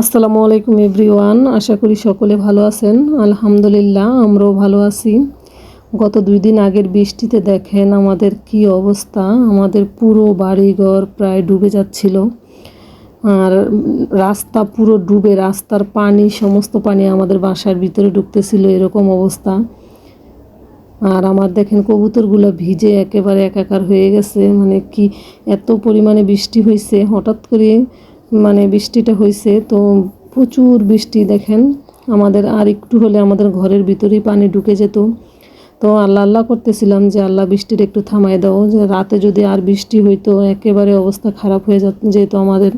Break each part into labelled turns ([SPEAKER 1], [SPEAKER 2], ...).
[SPEAKER 1] আসসালামু আলাইকুম এভরিওয়ান, আশা করি সকলে ভালো আছেন। আলহামদুলিল্লাহ, আমরাও ভালো আছি। গত দুই দিন আগের বৃষ্টিতে দেখেন আমাদের কি অবস্থা। আমাদের পুরো বাড়িঘর প্রায় ডুবে যাচ্ছিল। আর রাস্তা পুরো ডুবে, রাস্তার পানি, সমস্ত পানি আমাদের বাসার ভিতরে ঢুকতেছিল এরকম অবস্থা। আর আমার দেখেন কবুতরগুলো ভিজে একেবারে একাকার হয়ে গেছে। মানে কি এত পরিমাণে বৃষ্টি হয়েছে হঠাৎ করে মানে বৃষ্টিটা হয়েছে তো প্রচুর বৃষ্টি দেখেন। আমাদের আর একটু হলে আমাদের ঘরের ভিতরেই পানি ঢুকে যেত। তো আল্লাহ আল্লাহ করতেছিলাম যে, আল্লাহ বৃষ্টির একটু থামাই দাও। যে রাতে যদি আর বৃষ্টি হইতো, একেবারে অবস্থা খারাপ হয়ে যেত আমাদের।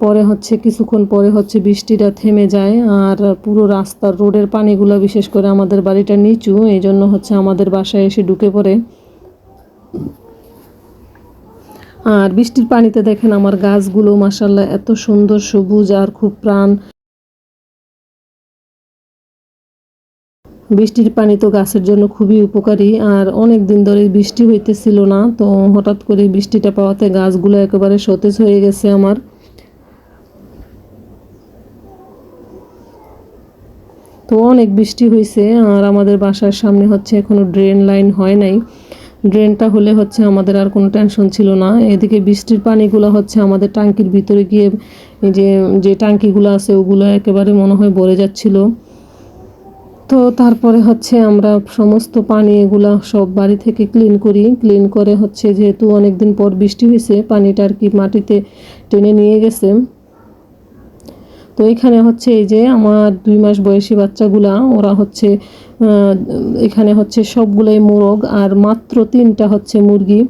[SPEAKER 1] পরে হচ্ছে, কিছুক্ষণ পরে হচ্ছে বৃষ্টিটা থেমে যায়। আর পুরো রাস্তার রোডের পানিগুলো বিশেষ করে আমাদের বাড়িটা নিচু এই জন্য হচ্ছে আমাদের বাসায় এসে ঢুকে পড়ে। আর বৃষ্টির পানিতে দেখেন আমার গাছগুলো মাসাল্লাহ এত সুন্দর সবুজ আর খুব প্রাণ। বৃষ্টির পানি তো গাছের জন্য খুবই উপকারী, আর অনেক দিন ধরে বৃষ্টি হইতেছিল না, তো হঠাৎ করে বৃষ্টিটা পাওয়াতে গাছগুলো একেবারে সতেজ হয়ে গেছে আমার। তো অনেক বৃষ্টি হয়েছে আর আমাদের বাসার সামনে হচ্ছে এখনও ড্রেন লাইন হয় নাই। ড্রেনটা হলে হচ্ছে আমাদের আর কোনো টেনশন ছিল না। এদিকে বৃষ্টির পানিগুলো হচ্ছে আমাদের টাঙ্কির ভিতরে গিয়ে যে যে ট্যাঙ্কিগুলো আছে ওগুলো একেবারে মনে হয় ভরে যাচ্ছিল। তো তারপরে হচ্ছে আমরা সমস্ত পানি এগুলা সব বাড়ি থেকে ক্লিন করি। ক্লিন করে হচ্ছে যেহেতু অনেক দিন পর বৃষ্টি হয়েছে পানিটা আর কি মাটিতে টেনে নিয়ে গেছে। তো এখানে হচ্ছে এই যে আমার দুই মাস বয়সী বাচ্চাগুলা, ওরা হচ্ছে এখানে হচ্ছে সবগুলোই মোরগ আর মাত্র তিনটা হচ্ছে মুরগি।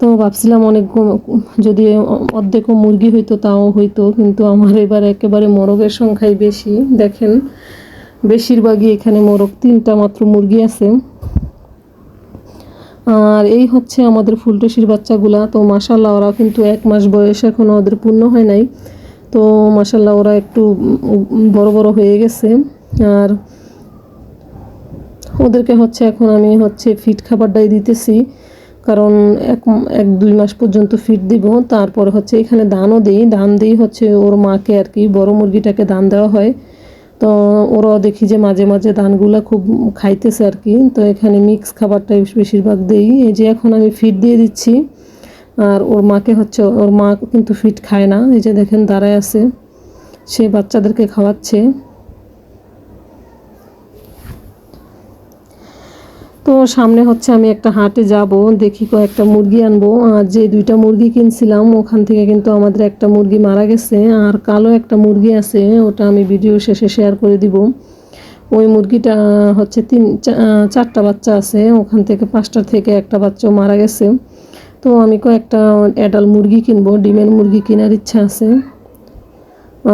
[SPEAKER 1] তো ভাবছিলাম অনেক যদি অর্ধেকও মুরগি হইতো তাও হইতো, কিন্তু আমার এবার একেবারে মোরগের সংখ্যাই বেশি। দেখেন, বেশিরভাগই এখানে মোরগ, তিনটা মাত্র মুরগি আছে। আর এই হচ্ছে আমাদের ফুলটসির বাচ্চাগুলা, তো মাসাল্লাহ ওরা কিন্তু এক মাস বয়স এখনও ওদের পূর্ণ হয় নাই। তো মাসাল্লাহ ওরা একটু বড় বড় হয়ে গেছে। আর ওদেরকে হচ্ছে এখন আমি হচ্ছে ফিট খাবারটাই দিতেছি। কারণ এক এক, দুই মাস পর্যন্ত ফিট দিব। তারপর হচ্ছে এখানে দানও দিই। দান দিই হচ্ছে ওর মাকে আর কি, বড় মুরগিটাকে দান দেওয়া হয়। তো ওরাও দেখি যে মাঝে মাঝে ধানগুলো খুব খাইতেছে আর কি। তো এখানে মিক্স খাবারটাই বেশিরভাগ দিই। এই যে এখন আমি ফিট দিয়ে দিচ্ছি। আর ওর মাকে হচ্ছে, ওর মা কিন্তু ফিট খায় না। এই যে দেখেন দাঁড়ায় আছে। সে বাচ্চাদেরকে খাওয়াচ্ছে। তো সামনে হচ্ছে আমি একটা হাটে যাব, দেখি কয়েকটা মুরগি আনব। আর যে দুইটা মুরগি কিনছিলাম, ওখান থেকে কিন্তু আমাদের একটা মুরগি মারা গেছে। আর কালো একটা মুরগি আছে, ওটা আমি ভিডিও শেষে শেয়ার করে দিব। ওই মুরগিটা হচ্ছে তিন চারটা বাচ্চা আছে। ওখান থেকে পাঁচটা থেকে একটা বাচ্চাও মারা গেছে। তো আমি কয়েকটা অ্যাডাল মুরগি কিনবো, ডিমের মুরগি কেনার ইচ্ছা আছে।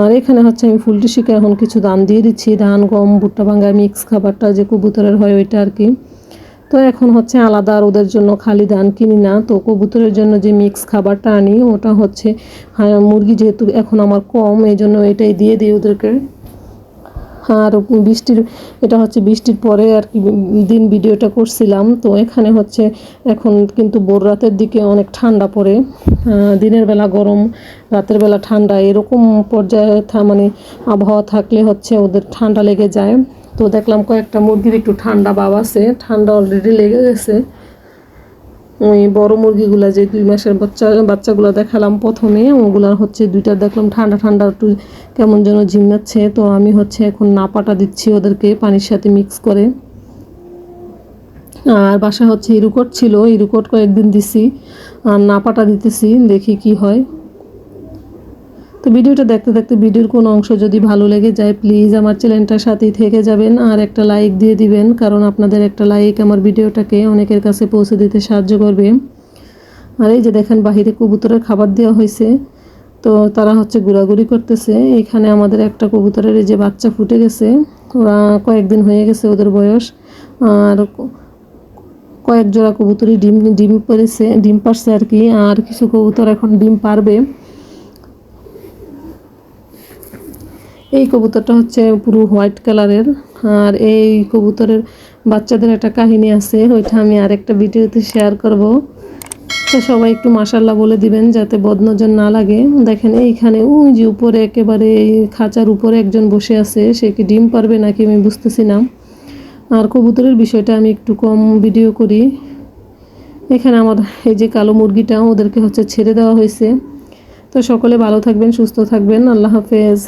[SPEAKER 1] আর এখানে হচ্ছে আমি ফুলটি শিখে এখন কিছু দান দিয়ে দিচ্ছি, ধান, গম, ভুট্টা ভাঙ্গা, মিক্স খাবারটা যে কবুতরের হয় ওইটা আর কি। তো এখন হচ্ছে আলাদা আর ওদের জন্য খালি ধান কিনি না, তো কবুতরের জন্য যে মিক্স খাবারটা আনি, ওটা হচ্ছে হ্যাঁ মুরগি যেহেতু এখন আমার কম এই জন্য এটাই দিয়ে দিই ওদেরকে। আর বৃষ্টির, এটা হচ্ছে বৃষ্টির পরে আর কি দিন ভিডিওটা করছিলাম। তো এখানে হচ্ছে এখন কিন্তু ভোর রাতের দিকে অনেক ঠান্ডা পড়ে। দিনের বেলা গরম, রাতের বেলা ঠান্ডা, এরকম পর্যায়ে মানে আবহাওয়া থাকলে হচ্ছে ওদের ঠান্ডা লেগে যায়। তো দেখলাম কয়েকটা মুরগির একটু ঠান্ডা বাব আছে, ঠান্ডা অলরেডি লেগে গেছে ওই বড় মুরগিগুলা যে দুই মাসের বাচ্চা, বাচ্চাগুলো দেখালাম প্রথমে ওগুলার হচ্ছে দুইটা দেখলাম ঠান্ডা ঠান্ডা, একটু কেমন যেন ঝিমনাচ্ছে তো আমি হচ্ছে এখন নাপাটা দিচ্ছি ওদেরকে পানির সাথে মিক্স করে। আর বাসা হচ্ছে ইরুকট ছিল, ইরুকট কয়েকদিন দিছি, আর নাপাটা দিতেছি, দেখি কি হয়। তো ভিডিওটা দেখতে দেখতে ভিডিওর কোনো অংশ যদি ভালো লেগে যায় প্লিজ আমার চ্যানেলটার সাথেই থেকে যাবেন আর একটা লাইক দিয়ে দিবেন, কারণ আপনাদের একটা লাইক আমার ভিডিওটাকে অনেকের কাছে পৌঁছে দিতে সাহায্য করবে। আর এই যে দেখেন বাহিরে কবুতরের খাবার দেওয়া হয়েছে, তো তারা হচ্ছে ঘোরাঘুরি করতেছে। এখানে আমাদের একটা কবুতরের যে বাচ্চা ফুটে গেছে, ওরা কয়েকদিন হয়ে গেছে ওদের বয়স, আর কয়েক জোড়া কবুতরই ডিম ডিম পড়েছে, ডিম পারছে আর কি, আর কিছু কবুতর এখন ডিম পারবে। এই কবুতরটা হচ্ছে পুরো হোয়াইট কালারের। আর এই কবুতরের বাচ্চাদের একটা কাহিনী আছে, ওইটা আমি আরেকটা ভিডিওতে শেয়ার করব। তো সবাই একটু মাসাল্লাহ বলে দিবেন যাতে বদনজর না লাগে। দেখেন এইখানে, ওই যে উপরে একেবারে খাঁচার উপরে একজন বসে আছে, সে কি ডিম পারবে নাকি আমি বুঝতেছি না। আর কবুতরের বিষয়টা আমি একটু কম ভিডিও করি। এখানে আমার এই যে কালো মুরগিটা, ওদেরকে হচ্ছে ছেড়ে দেওয়া হয়েছে। তো সকলে ভালো থাকবেন, সুস্থ থাকবেন। আল্লাহ হাফেজ।